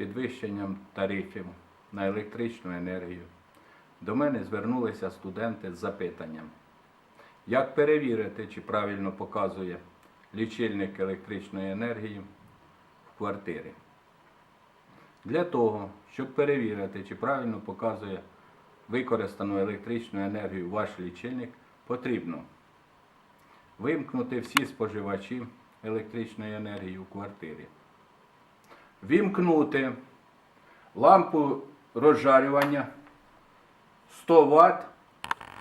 підвищенням тарифів на електричну енергію. До мене звернулися студенти з запитанням, як перевірити, чи правильно показує лічильник електричної енергії в квартирі. Для того, щоб перевірити, чи правильно показує використану електричну енергію ваш лічильник, потрібно вимкнути всі споживачі електричної енергії у квартирі, вімкнути лампу розжарювання 100 Вт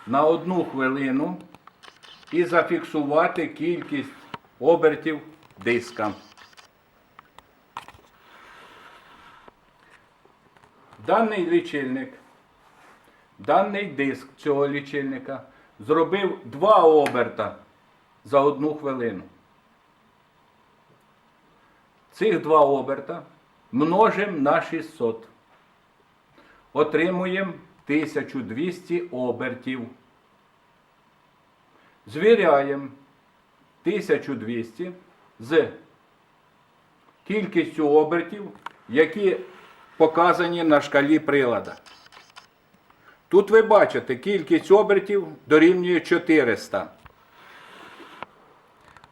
на одну хвилину і зафіксувати кількість обертів диска. Даний лічильник, даний диск цього лічильника зробив два оберта за одну хвилину. Цих два оберта множимо на 600. Отримуємо 1200 обертів. Звіряємо 1200 з кількістю обертів, які показані на шкалі прилада. Тут ви бачите, кількість обертів дорівнює 400.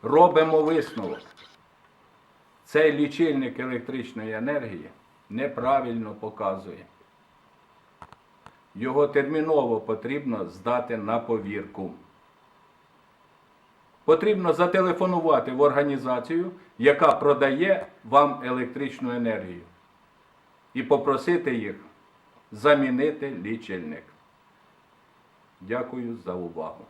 Робимо висновок. Цей лічильник електричної енергії неправильно показує. Його терміново потрібно здати на повірку. Потрібно зателефонувати в організацію, яка продає вам електричну енергію, і попросити їх замінити лічильник. Дякую за увагу.